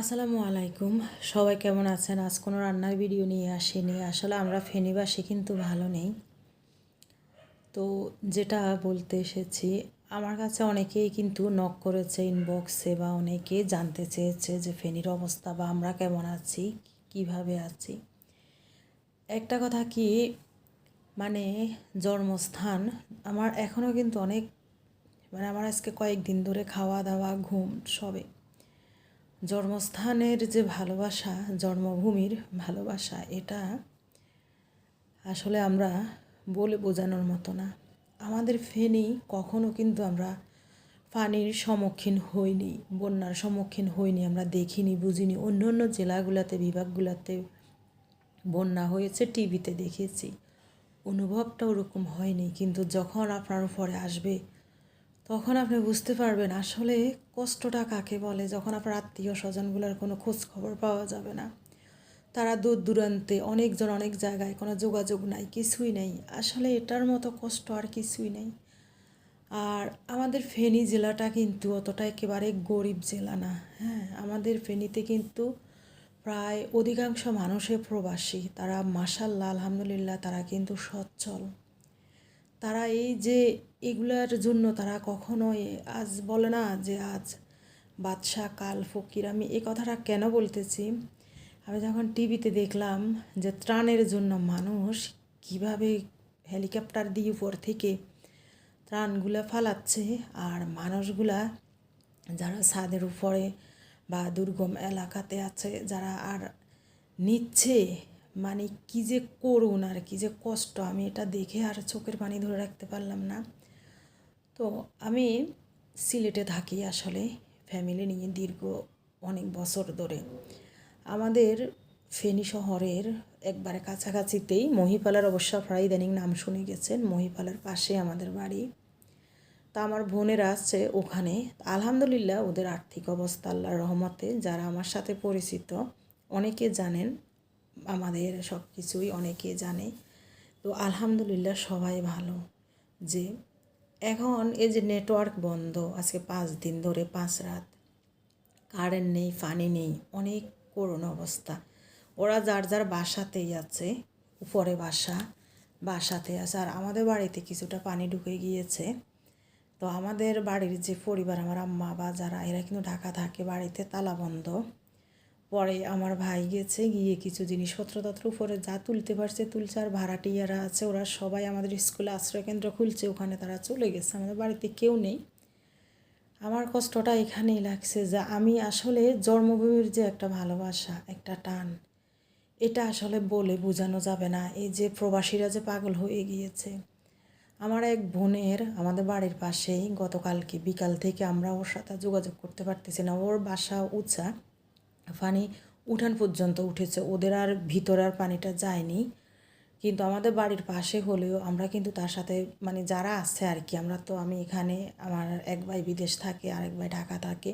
আসসালামু আলাইকুম। সবাই কেমন আছেন? আজ কোনো রান্নার ভিডিও নিয়ে আসেনি। আসলে আমরা ফেনিবাসী কিন্তু ভালো নেই। তো যেটা বলতে এসেছি, আমার কাছে অনেকেই কিন্তু নক করেছে ইনবক্সে বা অনেকে জানতে চেয়েছে যে ফেনির অবস্থা বা আমরা কেমন আছি, কীভাবে আছি। একটা কথা কি মানে জন্মস্থান, আমার এখনও কিন্তু অনেক মানে আমার আজকে কয়েকদিন ধরে খাওয়া দাওয়া ঘুম সবে জন্মস্থানের যে ভালোবাসা, জন্মভূমির ভালোবাসা, এটা আসলে আমরা বলে বোঝানোর মতো না। আমাদের ফেনি কখনো কিন্তু আমরা পানির সম্মুখীন হইনি, বন্যার সম্মুখীন হইনি, আমরা দেখিনি, বুঝিনি। অন্য অন্য জেলাগুলোতে, বিভাগগুলোতে বন্যা হয়েছে, টিভিতে দেখেছি। অনুভবটা ওরকম হয়নি, কিন্তু যখন আপনার উপরে আসবে তখন আপনি বুঝতে পারবেন আসলে কষ্টটা কাকে বলে যখন আপনার আত্মীয় স্বজনগুলোর কোনো খোঁজ খবর পাওয়া যাবে না। তারা দূর দূরান্তে অনেকজন অনেক জায়গায় কোনো যোগাযোগ নাই, কিছুই নেই। আসলে এটার মতো কষ্ট আর কিছুই নেই। আর আমাদের ফেনী জেলাটা কিন্তু অতটা একেবারে গরিব জেলা না হ্যাঁ? আমাদের ফেনীতে কিন্তু প্রায় অধিকাংশ মানুষে প্রবাসী। তারা মাসাল্লাহ আলহামদুলিল্লাহ তারা কিন্তু সচ্ছল। তারা এই যে এগুলার জন্য তারা কখনোই আজ বলে না যে আজ বাদশাহ, কাল ফকির। আমি এ কথাটা কেন বলতেছি? আমি যখন টিভিতে দেখলাম যে ত্রাণের জন্য মানুষ কীভাবে হেলিকপ্টার দিয়ে উপর থেকে ত্রাণগুলো ফালাচ্ছে আর মানুষগুলা যারা ছাদের উপরে বা দুর্গম এলাকাতে আছে, যারা আর নিচ্ছে মানে কী যে করুন আর কি যে কষ্ট, আমি এটা দেখে আর চোখের পানি ধরে রাখতে পারলাম না। তো আমি সিলেটে থাকি আসলে ফ্যামিলি নিয়ে দীর্ঘ অনেক বছর ধরে। আমাদের ফেনী শহরের একবারে কাছাকাছিতেই মহিপালার অবশ্য প্রায় ইদানিং নাম শুনে গেছেন, মহিপালার পাশে আমাদের বাড়ি। তা আমার বোনেরা আছে ওখানে। আলহামদুলিল্লাহ ওদের আর্থিক অবস্থা আল্লাহর রহমতে, যারা আমার সাথে পরিচিত, অনেকে জানেন। আমাদের সব কিছুই অনেকে জানে। তো আলহামদুলিল্লাহ সবাই ভালো যে এখন এই যে নেটওয়ার্ক বন্ধ, আজকে পাঁচ দিন ধরে পাঁচ রাত। কারেন্ট নেই, পানি নেই, অনেক করুণ অবস্থা। ওরা যার যার বাসাতেই আছে, উপরে বাসা, বাসাতে আছে। আর আমাদের বাড়িতে কিছুটা পানি ঢুকে গিয়েছে। তো আমাদের বাড়ির যে পরিবার, আমার আম্মা বা যারা, এরা কিন্তু ঢাকা থাকে, বাড়িতে তালা বন্ধ। পরে আমার ভাই গেছে, গিয়ে কিছু জিনিসপত্র তত্র উপরে যা তুলতে পারছে, তুলছে আর ভাড়াটিয়ারা আছে, ওরা সবাই আমাদের স্কুলে আশ্রয়কেন্দ্র খুলছে, ওখানে তারা চলে গেছে, আমাদের বাড়িতে কেউ নেই। আমার কষ্টটা এখানেই লাগছে যে আমি আসলে জন্মভূমির যে একটা ভালোবাসা, একটা টান, এটা আসলে বলে বোঝানো যাবে না, এই যে প্রবাসীরা যে পাগল হয়ে গিয়েছে। আমার এক বোনের আমাদের বাড়ির পাশেই গতকালকে বিকাল থেকে আমরা ওর সাথে যোগাযোগ করতে পারতেছি না, ওর বাসা উঁচা। পানি উঠান পর্যন্ত উঠেছে। ওদের আর ভিতরে আর পানিটা যায়নি। কিন্তু আমাদের বাড়ির পাশে হলেও আমরা কিন্তু তার সাথে মানে যারা আছে আর কি, আমরা তো আমি এখানে, আমার এক ভাই বিদেশ থাকে আর এক ভাই ঢাকা থাকে।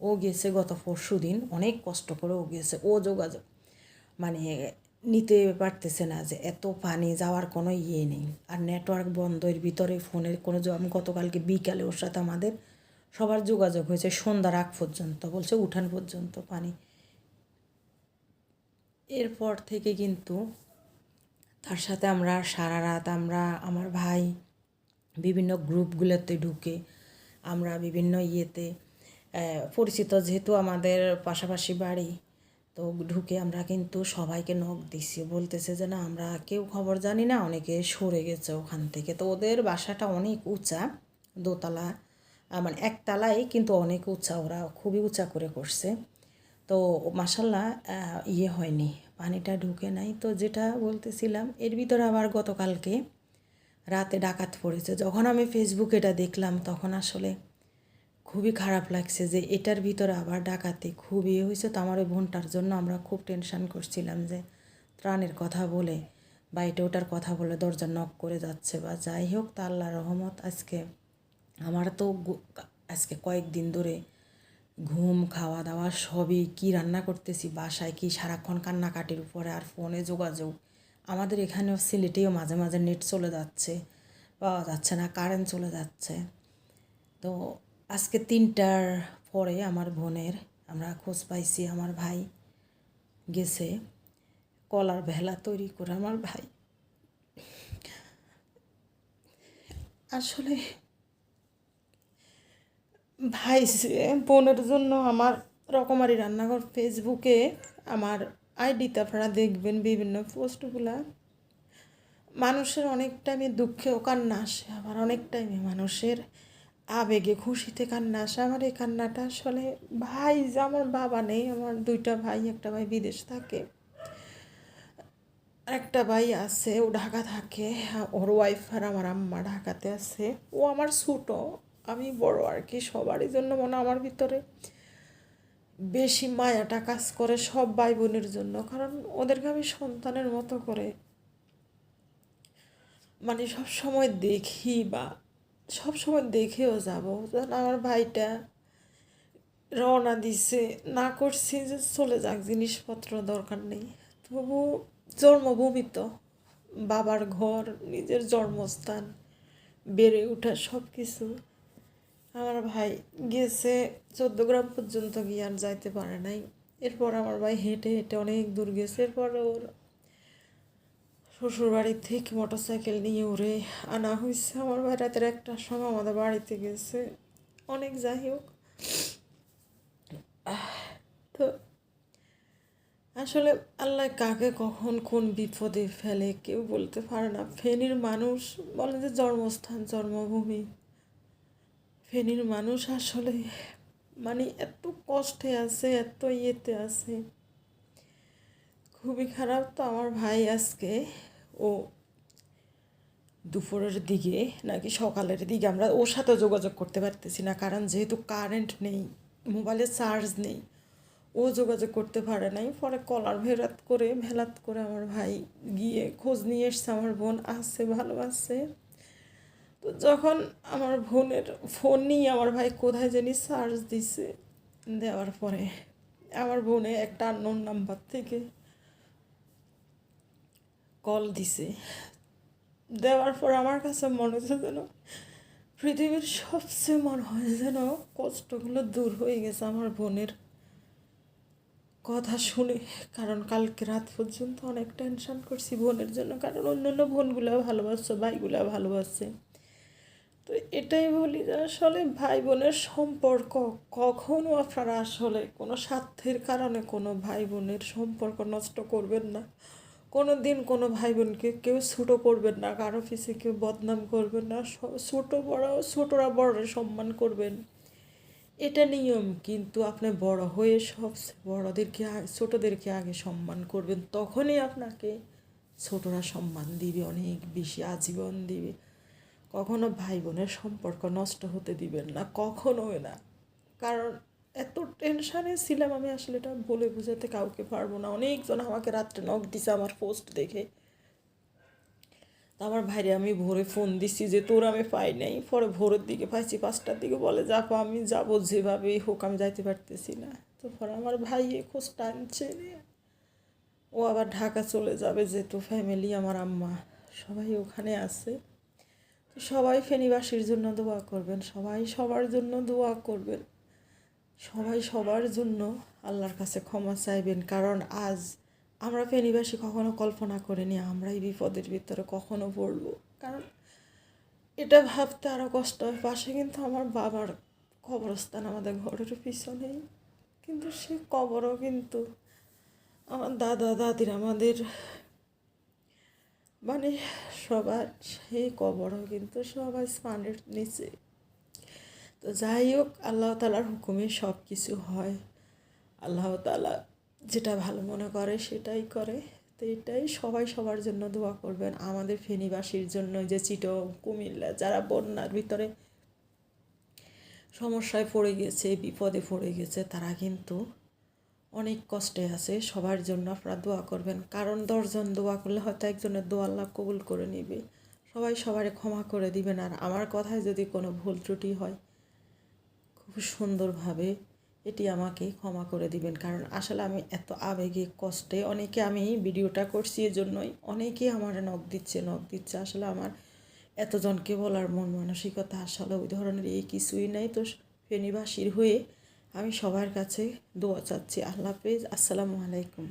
ও গেছে গত পরশু দিন। অনেক কষ্ট করে ও গেছে। ও যোগাযোগ মানে নিতে পারতেছে না যে এত পানি যাওয়ার কোনো ইয়ে নেই। আর নেটওয়ার্ক বন্ধ এর ভিতরে ফোনের কোনো আমি গতকালকে বিকালে ওর সাথে আমাদের সবার যোগাযোগ হয়েছে সন্ধ্যার আগ পর্যন্ত। বলছে উঠান পর্যন্ত পানি। এরপর থেকে কিন্তু তার সাথে আমরা সারা রাত আমরা, আমার ভাই বিভিন্ন গ্রুপগুলোতে ঢুকে আমরা বিভিন্ন ইয়েতে পরিচিত যেহেতু আমাদের পাশাপাশি বাড়ি, তো ঢুকে আমরা কিন্তু সবাইকে নখ দিছি। বলতেছে যে না, আমরা কেউ খবর জানি না, অনেকে সরে গেছে ওখান থেকে। তো ওদের বাসাটা অনেক উঁচা, দোতলা মানে একতলায় কিন্তু অনেক উঁচা, ওরা খুবই উঁচা করে করছে। তো মাসাল্লাহ ইয়ে হয়নি, পানিটা ঢুকে নাই। তো যেটা বলতেছিলাম, এর ভিতরে আবার গতকালকে রাতে ডাকাত পড়েছে। যখন আমি ফেসবুকে এটা দেখলাম, তখন আসলে খুবই খারাপ লাগছে যে এটার ভিতরে আবার ডাকাতে খুব ইয়ে হয়েছে। তো আমার ওই বোনটার জন্য আমরা খুব টেনশান করছিলাম যে ত্রাণের কথা বলে বা এটা ওটার কথা বলে দরজা নক করে যাচ্ছে বা যাই হোক, তা আল্লাহ রহমত আজকে আমার তো আজকে কয়েকদিন ধরে ঘুম খাওয়া দাওয়া সবই কি রান্না করতেছি, বাসায় কি সারাক্ষণ কান্নাকাটির উপরে আর ফোনে যোগাযোগ? আমাদের এখানেও সিলেটেও মাঝে মাঝে নেট চলে যাচ্ছে, পাওয়া যাচ্ছে না, কারেন্ট চলে যাচ্ছে। তো আজকে তিনটার পরে আমার বোনের, আমরা খোঁজ পাইছি আমার ভাই গেছে, কলার ভেলা তৈরি করে আমার ভাই। আসলে ভাই বোনের জন্য আমার রকমারি রান্নাঘর ফেসবুকে আমার আইডিতে আপনারা দেখবেন বিভিন্ন পোস্টগুলা। মানুষের অনেক টাইমে দুঃখেও কান্না আসে, আবার অনেক টাইমে মানুষের আবেগে খুশিতে কান্না আসে। আমার এই কান্নাটা আসলে ভাই, যে আমার বাবা নেই, আমার দুইটা ভাই, একটা ভাই বিদেশ থাকে, একটা ভাই আছে, ও ঢাকা থাকে ওর ওয়াইফ আর আমার আম্মা ঢাকাতে আছে। ও আমার ছোটো আমি বড় আর কি, সবারই জন্য মনে আমার ভিতরে বেশি মায়াটা কাজ করে সব ভাই বোনের জন্য। কারণ ওদেরকে আমি সন্তানের মতো করে মানে সব সময় দেখি বা সব সময় দেখেও যাব। যেন আমার ভাইটা রওনা দিছে, না করছি যে চলে যাক, জিনিসপত্র দরকার নেই। তবু জন্মভূমি তো, বাবার ঘর, নিজের জন্মস্থান, বেড়ে ওঠা সব কিছু আমার ভাই গেছে চোদ্দ গ্রাম পর্যন্ত গিয়ে আর যাইতে পারে নাই। এরপর আমার ভাই হেঁটে হেঁটে অনেক দূর গেছে। এরপর ওর শ্বশুর বাড়ি থেকে মোটর সাইকেল নিয়ে উড়ে আনা হয়েছে। আমার ভাই রাতের একটার সময় আমাদের বাড়িতে গেছে। অনেক যাই হোক। তো আসলে আল্লাহ কাকে কখন কোন বিপদে ফেলে কেউ বলতে পারে না। ফেনীর মানুষ বলে যে জন্মস্থান, জন্মভূমি। ফেনীর মানুষ আসলে মানে এত কষ্টে আছে, এত ইয়েতে আছে। খুবই খারাপ তো আমার ভাই আজকে। ও দুপুরের দিকে নাকি সকালের দিকে আমরা ওর সাথে যোগাযোগ করতে পারতেছি না, কারণ যেহেতু কারেন্ট নেই মোবাইলে চার্জ নেই, ও যোগাযোগ করতে পারে নাই। পরে কলার ভেরাত করে, ভেলাত করে আমার ভাই গিয়ে খোঁজ নিয়ে এসছে, আমার বোন আসছে ভালো আছে তো যখন আমার বোনের ফোন নিয়ে আমার ভাই কোথায় জানি চার্জ দিছে দেওয়ার পরে আমার বোনে একটা আননোন নাম্বার থেকে কল দিছে। দেওয়ার পর আমার কাছে মনে হচ্ছে যেন পৃথিবীর সবচেয়ে মনে হয় যেন কষ্টগুলো দূর হয়ে গেছে আমার বোনের কথা শুনে। কারণ কালকে রাত পর্যন্ত অনেক টেনশন করছি বোনের জন্য। কারণ অন্য অন্য বোনগুলো ভালোবাসছে ভাইগুলো ভালোবাসছে। তো এটাই বলি যে আসলে ভাই বোনের সম্পর্ক কখনো আপনারা আসলে কোনো স্বার্থের কারণে কোনো ভাই বোনের সম্পর্ক নষ্ট করবেন না। কোনো দিন কোনো ভাই বোনকে কেউ ছোটো করবেন না, কারও পিছিয়ে কেউ বদনাম করবেন না ছোটো বড়, ছোটোরা বড়রা সম্মান করবেন। এটা নিয়ম, কিন্তু আপনি বড় হয়ে সব বড়দেরকে ছোটদেরকে আগে সম্মান করবেন, তখনই আপনাকে ছোটরা সম্মান দিবে, অনেক বেশি আজীবন দিবে। কখনো ভাই বোনের সম্পর্ক নষ্ট হতে দিবেন না, কখনোই না। কারণ এত টেনশানে ছিলাম আমি আসলে এটা বলে বোঝাতে কাউকে পারব না। অনেকজন আমাকে রাত্রে নখ দিছে আমার পোস্ট দেখে। তা আমার ভাইরে আমি ভোরে ফোন দিছি যে, তোর আমি পাই নাই। পরে ভোরের দিকে পাইছি, পাঁচটার দিকে বলে যাব আমি যাব, যেভাবেই হোক আমি যাইতে পারতেছি না। তো পরে আমার ভাই খোঁজ টানছে ও আবার ঢাকা চলে যাবে, যেহেতু ফ্যামিলি আমার আম্মা সবাই ওখানে আছে। তো সবাই ফেনীবাসীর জন্য দোয়া করবেন, সবাই সবার জন্য দোয়া করবেন, সবাই সবার জন্য আল্লাহর কাছে ক্ষমা চাইবেন, কারণ আজ আমরা ফেনীবাসী কখনো কল্পনা করিনি আমরা এই বিপদের ভিতরে কখনো পড়ব। কারণ এটা ভাবতে আরও কষ্ট হয়, পাশে কিন্তু আমার বাবার কবরস্থান আমাদের ঘরের পিছনেই, কিন্তু সে কবরও কিন্তু আমার দাদা দাদির আমাদের মানে সবার সেই কবরও কিন্তু সবাই স্পানের নিচে। তো যাই হোক, আল্লাহ তালার হুকুমে সব কিছু হয়। আল্লাহ তালা যেটা ভালো মনে করে সেটাই করে। তো এটাই সবাই সবার জন্য দোয়া করবেন। আমাদের ফেনীবাসীর জন্য যে চিটো কুমিল্লা, যারা বন্যার ভিতরে সমস্যায় পড়ে গেছে, বিপদে পড়ে গেছে, তারা কিন্তু অনেক কষ্টে আছে, সবার জন্য আপনারা দোয়া করবেন। কারণ দশজন দোয়া করলে হয়তো একজনের দোয়া আল্লাহ কবুল করে নেবে। সবাই সবারে ক্ষমা করে দিবেন। আর আমার কথায় যদি কোনো ভুল ত্রুটি হয়, খুব সুন্দরভাবে এটি আমাকে ক্ষমা করে দিবেন। কারণ আসলে আমি এত আবেগে, কষ্টে, অনেকে আমি ভিডিওটা করছি এর জন্যই অনেকেই আমার নখ দিচ্ছে নখ দিচ্ছে। আসলে আমার এতজনকে বলার মন মানসিকতা আসলে ওই ধরনের এই কিছুই নাই। তো ফেনীবাসীর হয়ে আমি সবার কাছে দোয়া চাচ্ছি। আল্লাহ হাফেজ। আসসালামু আলাইকুম।